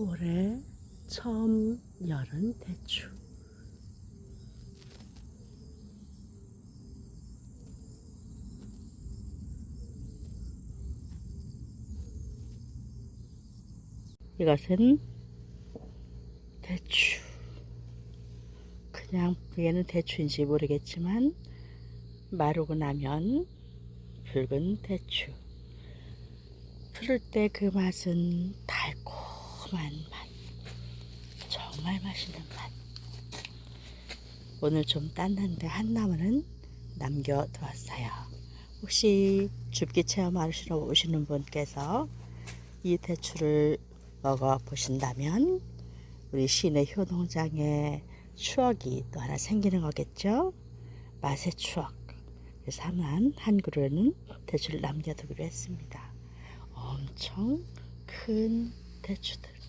올해 처음 열은 대추. 이것은 대추. 그냥 얘는 대추인지 모르겠지만 마르고 나면 붉은 대추. 풀을 때 그 맛은 달 콤한 맛. 정말 맛있는 맛. 오늘 좀 땄는데 한 나무는 남겨두었어요. 혹시 줍기 체험하시러 오시는 분께서 이 대추를 먹어 보신다면 우리 시내 효농장의 추억이 또 하나 생기는 거겠죠? 맛의 추억. 그래서 하나는 한 그루에는 대추를 남겨두기로 했습니다. 엄청 큰 대추들.